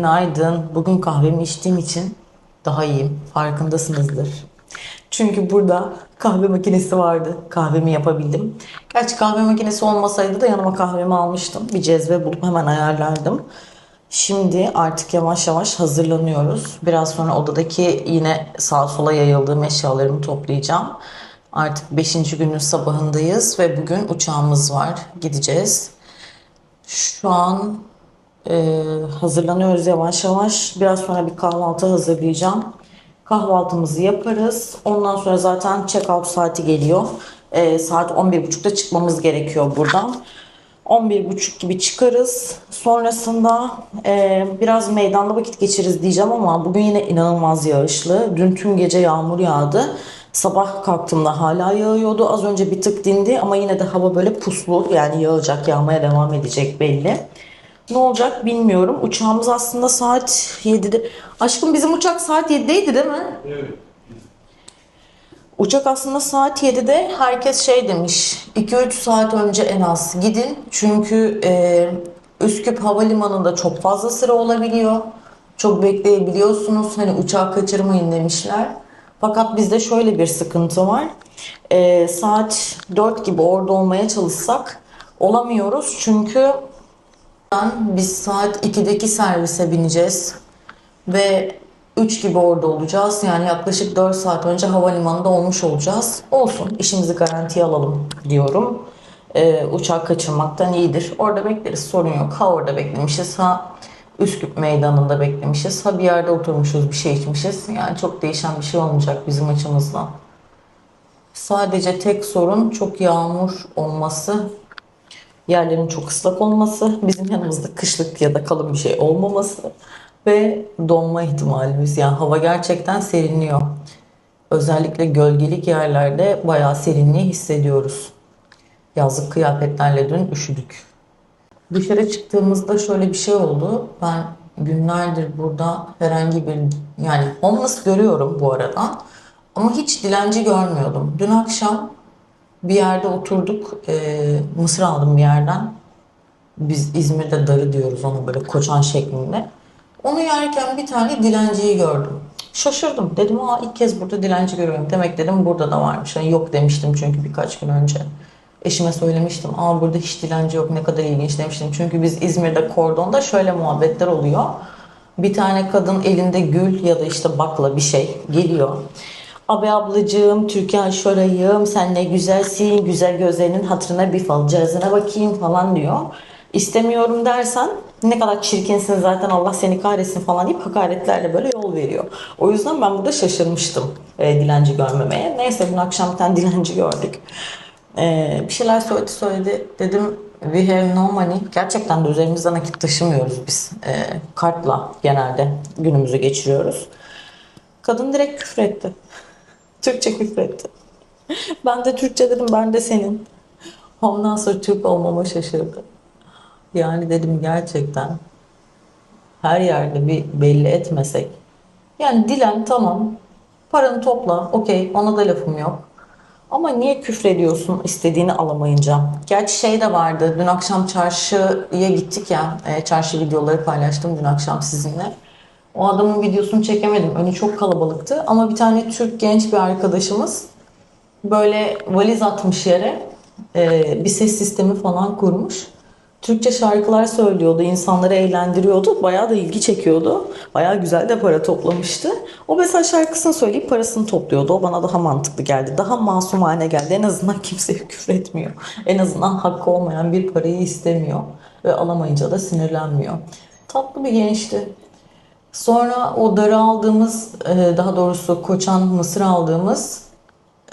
Günaydın. Bugün kahvemi içtiğim için daha iyiyim. Farkındasınızdır. Çünkü burada kahve makinesi vardı. Kahvemi yapabildim. Gerçi kahve makinesi olmasaydı da yanıma kahvemi almıştım. Bir cezve bulup hemen ayarlardım. Şimdi artık yavaş yavaş hazırlanıyoruz. Biraz sonra odadaki yine sağa sola yayıldığım eşyalarımı toplayacağım. Artık 5. günün sabahındayız ve bugün uçağımız var. Gideceğiz. Şu an ee, hazırlanıyoruz yavaş yavaş. Biraz sonra bir kahvaltı hazırlayacağım. Kahvaltımızı yaparız. Ondan sonra zaten check-out saati geliyor. Ee, saat 11.30'da çıkmamız gerekiyor buradan. 11.30 gibi çıkarız. Sonrasında e, biraz meydanda vakit geçiririz diyeceğim ama bugün yine inanılmaz yağışlı. Dün tüm gece yağmur yağdı. Sabah kalktığımda hala yağıyordu. Az önce bir tık dindi ama yine de hava böyle puslu. Yani yağacak, yağmaya devam edecek belli. Ne olacak bilmiyorum. Uçağımız aslında saat 7'de. Aşkım bizim uçak saat 7'deydi değil mi? Evet. Uçak aslında saat 7'de herkes şey demiş 2-3 saat önce en az gidin çünkü e, Üsküp Havalimanı'nda çok fazla sıra olabiliyor. Çok bekleyebiliyorsunuz hani uçağı kaçırmayın demişler. Fakat bizde şöyle bir sıkıntı var. E, saat 4 gibi orada olmaya çalışsak olamıyoruz çünkü biz saat 2'deki servise bineceğiz ve 3 gibi orada olacağız. Yani yaklaşık 4 saat önce havalimanında olmuş olacağız. Olsun işimizi garantiye alalım diyorum. Ee, uçak kaçırmaktan iyidir. Orada bekleriz sorun yok. Ha orada beklemişiz ha Üsküp meydanında beklemişiz. Ha bir yerde oturmuşuz bir şey içmişiz. Yani çok değişen bir şey olmayacak bizim açımızdan. Sadece tek sorun çok yağmur olması yerlerin çok ıslak olması, bizim yanımızda kışlık ya da kalın bir şey olmaması ve donma ihtimalimiz. Yani hava gerçekten serinliyor. Özellikle gölgelik yerlerde bayağı serinliği hissediyoruz. Yazlık kıyafetlerle dün üşüdük. Dışarı çıktığımızda şöyle bir şey oldu. Ben günlerdir burada herhangi bir yani homeless görüyorum bu arada. Ama hiç dilenci görmüyordum. Dün akşam bir yerde oturduk. Ee, mısır aldım bir yerden. Biz İzmir'de darı diyoruz ona böyle koçan şeklinde. Onu yerken bir tane dilenciyi gördüm. Şaşırdım. Dedim aa ilk kez burada dilenci görüyorum. Demek dedim burada da varmış. Yani yok demiştim çünkü birkaç gün önce. Eşime söylemiştim. Aa burada hiç dilenci yok ne kadar ilginç demiştim. Çünkü biz İzmir'de kordonda şöyle muhabbetler oluyor. Bir tane kadın elinde gül ya da işte bakla bir şey geliyor. Abi ablacığım, Türkan şorayım, sen ne güzelsin, güzel gözlerinin hatırına bir fal cihazına bakayım falan diyor. İstemiyorum dersen ne kadar çirkinsin zaten Allah seni kahretsin falan deyip hakaretlerle böyle yol veriyor. O yüzden ben burada şaşırmıştım e, dilenci görmemeye. Neyse dün akşam bir tane dilenci gördük. E, bir şeyler söyledi söyledi. Dedim we have no money. Gerçekten de üzerimizde nakit taşımıyoruz biz. E, kartla genelde günümüzü geçiriyoruz. Kadın direkt küfür etti. Türkçe küfretti. Ben de Türkçe dedim ben de senin. Ondan sonra Türk olmama şaşırdı. Yani dedim gerçekten her yerde bir belli etmesek. Yani dilen tamam paranı topla okey ona da lafım yok. Ama niye küfrediyorsun istediğini alamayınca? Gerçi şey de vardı dün akşam çarşıya gittik ya e, çarşı videoları paylaştım dün akşam sizinle. O adamın videosunu çekemedim. Önü çok kalabalıktı. Ama bir tane Türk genç bir arkadaşımız böyle valiz atmış yere e, bir ses sistemi falan kurmuş. Türkçe şarkılar söylüyordu, insanları eğlendiriyordu. Bayağı da ilgi çekiyordu. Bayağı güzel de para toplamıştı. O mesela şarkısını söyleyip parasını topluyordu. O bana daha mantıklı geldi. Daha masumane geldi. En azından kimseye küfür etmiyor. En azından hakkı olmayan bir parayı istemiyor. Ve alamayınca da sinirlenmiyor. Tatlı bir gençti. Sonra o darı aldığımız, e, daha doğrusu koçan mısır aldığımız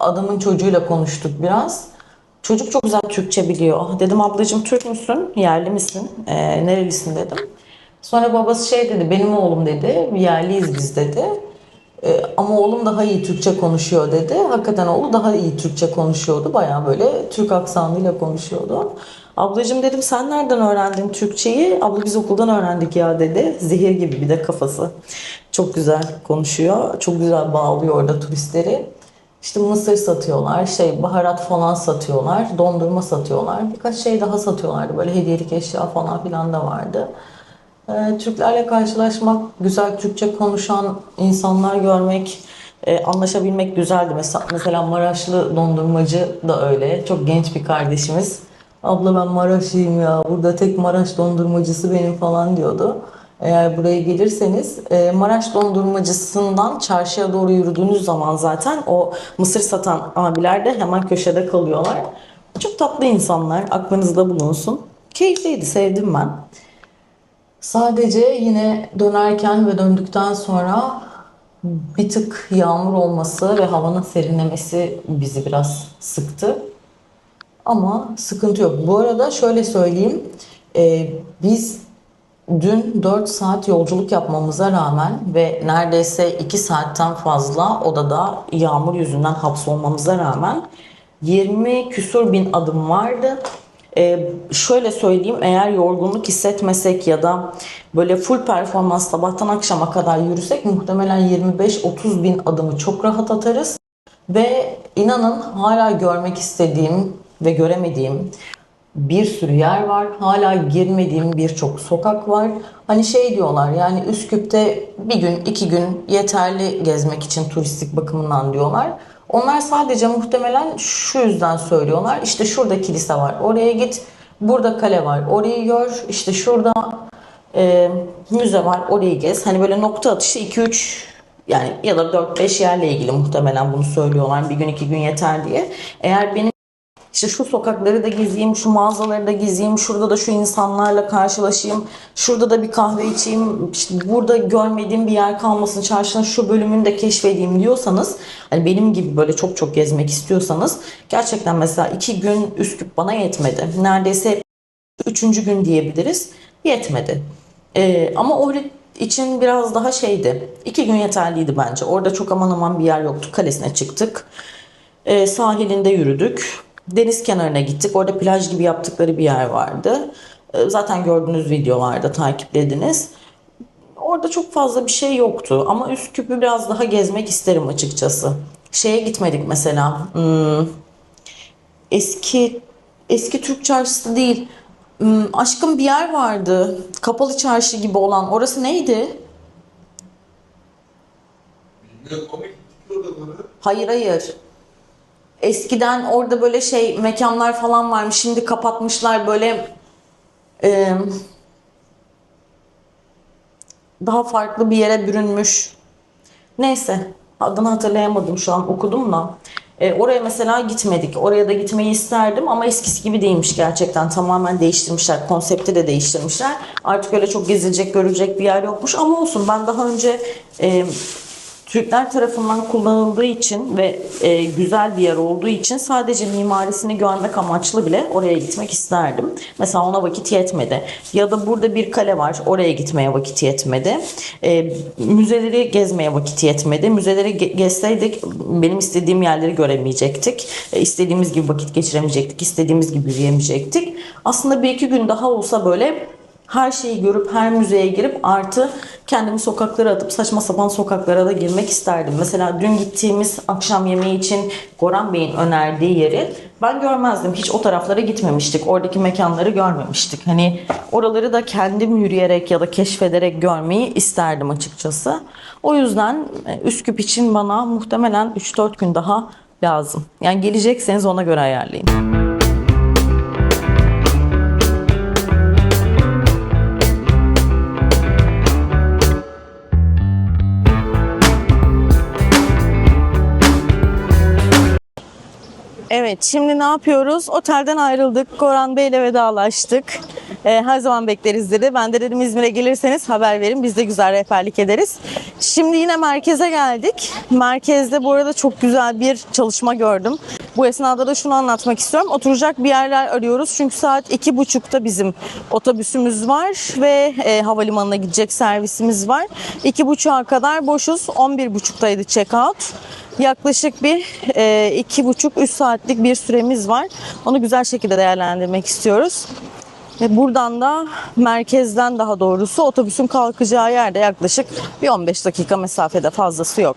adamın çocuğuyla konuştuk biraz. Çocuk çok güzel Türkçe biliyor. Dedim ablacığım Türk müsün? Yerli misin? E, nerelisin dedim. Sonra babası şey dedi, benim oğlum dedi, yerliyiz biz dedi. E, ama oğlum daha iyi Türkçe konuşuyor dedi. Hakikaten oğlu daha iyi Türkçe konuşuyordu. Bayağı böyle Türk aksanıyla konuşuyordu. Ablacığım dedim sen nereden öğrendin Türkçeyi? Abla biz okuldan öğrendik ya dedi. Zehir gibi bir de kafası. Çok güzel konuşuyor. Çok güzel bağlıyor orada turistleri. İşte mısır satıyorlar, şey baharat falan satıyorlar, dondurma satıyorlar. Birkaç şey daha satıyorlardı. Böyle hediyelik eşya falan filan da vardı. Ee, Türklerle karşılaşmak, güzel Türkçe konuşan insanlar görmek, e, anlaşabilmek güzeldi. Mesela, mesela Maraşlı dondurmacı da öyle. Çok genç bir kardeşimiz. Abla ben Maraşlıyım ya, burada tek Maraş dondurmacısı benim falan diyordu. Eğer buraya gelirseniz e, Maraş dondurmacısından çarşıya doğru yürüdüğünüz zaman zaten o mısır satan abiler de hemen köşede kalıyorlar. Çok tatlı insanlar, aklınızda bulunsun. Keyifliydi, sevdim ben. Sadece yine dönerken ve döndükten sonra bir tık yağmur olması ve havanın serinlemesi bizi biraz sıktı. Ama sıkıntı yok. Bu arada şöyle söyleyeyim. Ee, biz dün 4 saat yolculuk yapmamıza rağmen ve neredeyse 2 saatten fazla odada yağmur yüzünden hapsolmamıza rağmen 20 küsur bin adım vardı. Ee, şöyle söyleyeyim eğer yorgunluk hissetmesek ya da böyle full performans sabahtan akşama kadar yürüsek muhtemelen 25-30 bin adımı çok rahat atarız. Ve inanın hala görmek istediğim ve göremediğim bir sürü yer var. Hala girmediğim birçok sokak var. Hani şey diyorlar yani Üsküp'te bir gün iki gün yeterli gezmek için turistik bakımından diyorlar. Onlar sadece muhtemelen şu yüzden söylüyorlar. İşte şurada kilise var oraya git. Burada kale var orayı gör. İşte şurada e, müze var orayı gez. Hani böyle nokta atışı 2-3 yani ya da 4-5 yerle ilgili muhtemelen bunu söylüyorlar. Bir gün iki gün yeter diye. Eğer benim işte şu sokakları da gezeyim, şu mağazaları da gezeyim, şurada da şu insanlarla karşılaşayım, şurada da bir kahve içeyim, işte burada görmediğim bir yer kalmasın, çarşının şu bölümünü de keşfedeyim diyorsanız, hani benim gibi böyle çok çok gezmek istiyorsanız, gerçekten mesela iki gün Üsküp bana yetmedi. Neredeyse üçüncü gün diyebiliriz, yetmedi. Ee, ama o için biraz daha şeydi, iki gün yeterliydi bence. Orada çok aman aman bir yer yoktu, kalesine çıktık. Ee, sahilinde yürüdük. Deniz kenarına gittik. Orada plaj gibi yaptıkları bir yer vardı. Ee, Zaten gördüğünüz videolarda takiplediniz. Orada çok fazla bir şey yoktu. Ama Üsküp'ü biraz daha gezmek isterim açıkçası. Şeye gitmedik mesela. hmm, eski eski Türk çarşısı değil. Hmm, aşkım bir yer vardı. Kapalı çarşı gibi olan. Orası neydi? Bilmiyorum. Hayır hayır. Eskiden orada böyle şey mekanlar falan varmış. Şimdi kapatmışlar böyle e, daha farklı bir yere bürünmüş. Neyse adını hatırlayamadım şu an okudum da. E, oraya mesela gitmedik. Oraya da gitmeyi isterdim ama eskisi gibi değilmiş gerçekten. Tamamen değiştirmişler. Konsepti de değiştirmişler. Artık öyle çok gezilecek, görülecek bir yer yokmuş ama olsun. Ben daha önce e, Türkler tarafından kullanıldığı için ve e, güzel bir yer olduğu için sadece mimarisini görmek amaçlı bile oraya gitmek isterdim. Mesela ona vakit yetmedi. Ya da burada bir kale var, oraya gitmeye vakit yetmedi. E, müzeleri gezmeye vakit yetmedi. Müzeleri ge- gezseydik benim istediğim yerleri göremeyecektik. E, istediğimiz gibi vakit geçiremeyecektik, istediğimiz gibi yürüyemeyecektik. Aslında bir iki gün daha olsa böyle her şeyi görüp her müzeye girip artı kendimi sokaklara atıp saçma sapan sokaklara da girmek isterdim. Mesela dün gittiğimiz akşam yemeği için Goran Bey'in önerdiği yeri ben görmezdim. Hiç o taraflara gitmemiştik. Oradaki mekanları görmemiştik. Hani oraları da kendim yürüyerek ya da keşfederek görmeyi isterdim açıkçası. O yüzden e, Üsküp için bana muhtemelen 3-4 gün daha lazım. Yani gelecekseniz ona göre ayarlayın. Evet, şimdi ne yapıyoruz? Otelden ayrıldık. Koran Bey'le vedalaştık. Ee, her zaman bekleriz dedi. Ben de dedim İzmir'e gelirseniz haber verin. Biz de güzel rehberlik ederiz. Şimdi yine merkeze geldik. Merkezde bu arada çok güzel bir çalışma gördüm. Bu esnada da şunu anlatmak istiyorum. Oturacak bir yerler arıyoruz. Çünkü saat iki buçukta bizim otobüsümüz var ve e, havalimanına gidecek servisimiz var. İki buçuğa kadar boşuz. On bir buçuktaydı check out. Yaklaşık bir e, iki buçuk üç saatlik bir süremiz var. Onu güzel şekilde değerlendirmek istiyoruz. Ve buradan da merkezden daha doğrusu otobüsün kalkacağı yerde yaklaşık bir 15 dakika mesafede fazlası yok.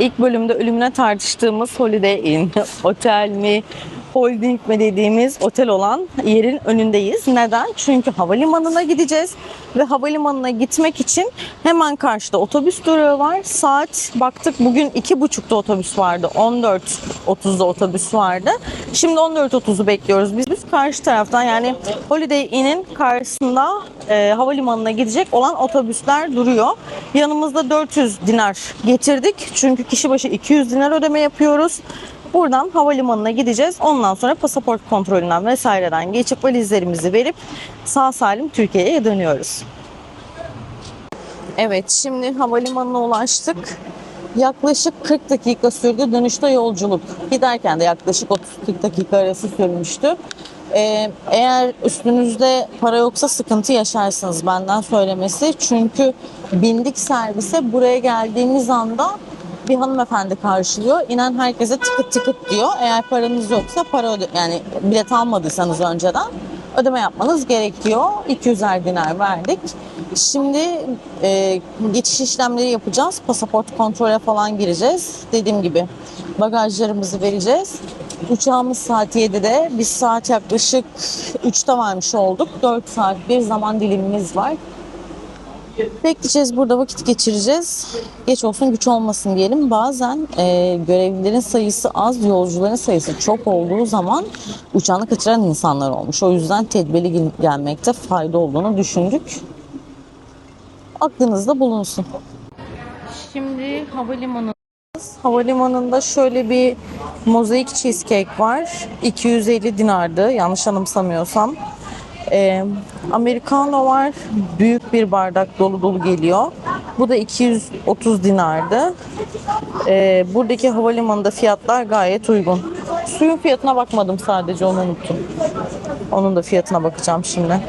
İlk bölümde ölümüne tartıştığımız Holiday Inn, otel mi, holding mi dediğimiz otel olan yerin önündeyiz. Neden? Çünkü havalimanına gideceğiz ve havalimanına gitmek için hemen karşıda otobüs durağı var. Saat baktık bugün 2.30'da otobüs vardı. 14.30'da otobüs vardı. Şimdi 14.30'u bekliyoruz. Biz, biz karşı taraftan yani Holiday Inn'in karşısında e, havalimanına gidecek olan otobüsler duruyor. Yanımızda 400 dinar getirdik. Çünkü kişi başı 200 dinar ödeme yapıyoruz. Buradan havalimanına gideceğiz. Ondan sonra pasaport kontrolünden vesaireden geçip valizlerimizi verip sağ salim Türkiye'ye dönüyoruz. Evet şimdi havalimanına ulaştık. Yaklaşık 40 dakika sürdü dönüşte yolculuk. Giderken de yaklaşık 30-40 dakika arası sürmüştü. Ee, eğer üstünüzde para yoksa sıkıntı yaşarsınız benden söylemesi. Çünkü bindik servise buraya geldiğimiz anda bir hanımefendi karşılıyor. İnen herkese tıkıt tıkıt diyor. Eğer paranız yoksa para öde yani bilet almadıysanız önceden ödeme yapmanız gerekiyor. 200'er dinar verdik. Şimdi e, geçiş işlemleri yapacağız. Pasaport kontrole falan gireceğiz. Dediğim gibi bagajlarımızı vereceğiz. Uçağımız saat 7'de. Biz saat yaklaşık 3'te varmış olduk. 4 saat bir zaman dilimimiz var. Bekleyeceğiz burada vakit geçireceğiz. Geç olsun güç olmasın diyelim. Bazen e, görevlilerin sayısı az, yolcuların sayısı çok olduğu zaman uçağını kaçıran insanlar olmuş. O yüzden tedbirli gel- gelmekte fayda olduğunu düşündük. Aklınızda bulunsun. Şimdi havalimanı Havalimanında şöyle bir mozaik cheesecake var. 250 dinardı yanlış anımsamıyorsam. Ee, Americano var. Büyük bir bardak dolu dolu geliyor. Bu da 230 dinardı. Ee, buradaki havalimanında fiyatlar gayet uygun. Suyun fiyatına bakmadım sadece onu unuttum. Onun da fiyatına bakacağım şimdi.